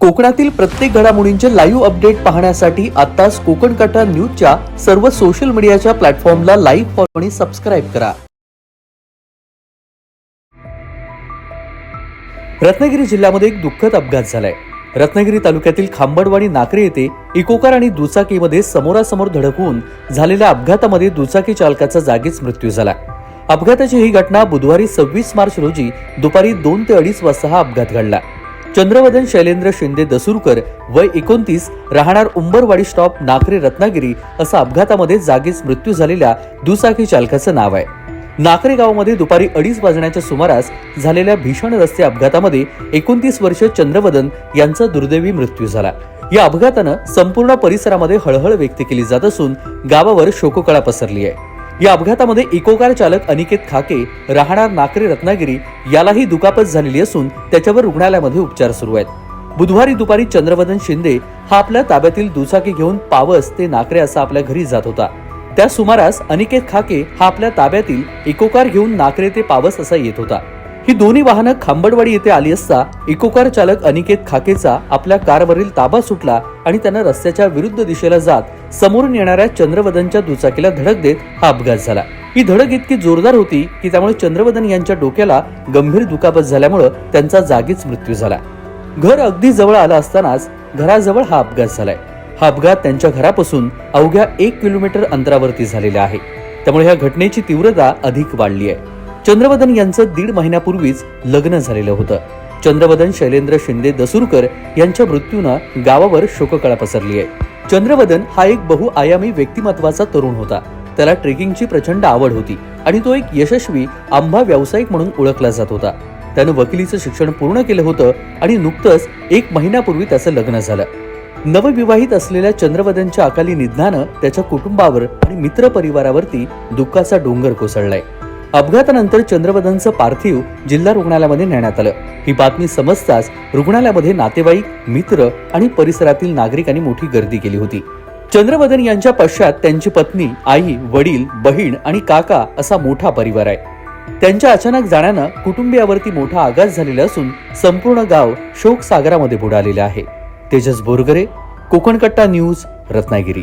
कोकणातील प्रत्येक घडामोडींचे लाईव्ह अपडेट पाहण्यासाठी आताच कोकण कटा न्यूजच्या सर्व सोशल मीडियाच्या प्लॅटफॉर्मला लाईव्ह फॉलो आणि सबस्क्राईब करा. रत्नागिरी जिल्ह्यामध्ये एक दुःखद अपघात झालाय. रत्नागिरी तालुक्यातील खांबडवाडी नाकरे येथे इकोकार आणि दुचाकीमध्ये समोरासमोर धडक होऊन झालेल्या अपघातामध्ये दुचाकी चालकाचा जागीच मृत्यू झाला. अपघाताची ही घटना बुधवारी सव्वीस मार्च रोजी दुपारी दोन ते अडीच वाजता हा अपघात घडला. चंद्रवदन शैलेंद्र शिंदे दसूरकर वय एकोणतीस राहणार उंबरवाडी स्टॉप नाकरे रत्नागिरी असं अपघातामध्ये जागीच मृत्यू झालेल्या दुचाकी चालकाचं नाव आहे. नाकरे गावामध्ये दुपारी अडीच वाजण्याच्या सुमारास झालेल्या भीषण रस्ते अपघातामध्ये एकोणतीस वर्ष चंद्रवदन यांचा दुर्दैवी मृत्यू झाला. या अपघातानं संपूर्ण परिसरामध्ये हळहळ व्यक्त केली जात असून गावावर शोककळा पसरली आहे. या अपघातामध्ये इकोकार चालक अनिकेत खाके राहणार नाकरे रत्नागिरी यालाही दुखापत झालेली असून त्याच्यावर रुग्णालयामध्ये उपचार सुरू आहेत. बुधवारी दुपारी चंद्रवदन शिंदे हा आपल्या ताब्यातील दुचाकी घेऊन पावस ते नाकरे असा आपल्या घरी जात होता. त्या सुमारास अनिकेत खाके हा आपल्या ताब्यातील इकोकार घेऊन नाकरे ते पावस असा येत होता. ही दोन्ही वाहनं खांबडवाडी येथे आली असता इकोकार चालक अनिकेत खाकेचा आपल्या कारवरील ताबा सुटला आणि त्यानं रस्त्याच्या विरुद्ध दिशेला जात समोरून येणाऱ्या चंद्रवदनच्या दुचाकीला धडक देत हा अपघात झाला. ही धडक इतकी जोरदार होती की त्यामुळे चंद्रवदन यांच्या डोक्याला गंभीर दुखापत झाल्यामुळं त्यांचा जागीच मृत्यू झाला. घर अगदी जवळ आलं असतानाच घराजवळ हा अपघात झालाय. हा अपघात त्यांच्या घरापासून अवघ्या एक किलोमीटर अंतरावरती झालेला आहे. त्यामुळे ह्या घटनेची तीव्रता अधिक वाढली आहे. चंद्रवदन यांचं दीड महिन्यापूर्वीच लग्न झालेलं होतं. चंद्रवदन शैलेंद्र शिंदे दसूरकर यांच्या मृत्यूनं गावावर शोककळा पसरली आहे. चंद्रवदन हा एक बहुआयामी व्यक्तिमत्वाचा तरुण होता. त्याला ट्रेकिंगची प्रचंड आवड होती आणि तो एक यशस्वी आंबा व्यावसायिक म्हणून ओळखला जात होता. त्यानं वकिलीचं शिक्षण पूर्ण केलं होतं आणि नुकतंच एक महिन्यापूर्वी त्याचं लग्न झालं. नवविवाहित असलेल्या चंद्रवदनच्या अकाली निधनानं त्याच्या कुटुंबावर आणि मित्र परिवारावरती दुःखाचा डोंगर कोसळलाय. अपघातानंतर चंद्रवदनचं पार्थिव जिल्हा रुग्णालयामध्ये नेण्यात आलं. ही बातमी समजताच रुग्णालयामध्ये नातेवाईक मित्र आणि परिसरातील नागरिकांनी मोठी गर्दी केली होती. चंद्रवदन यांच्या पश्चात त्यांची पत्नी आई वडील बहीण आणि काका असा मोठा परिवार आहे. त्यांच्या अचानक जाण्यानं कुटुंबियावरती मोठा आघात झालेला असून संपूर्ण गाव शोक सागरामध्ये बुडालेले आहे. तेजस बोरगरे कोकणकट्टा न्यूज रत्नागिरी.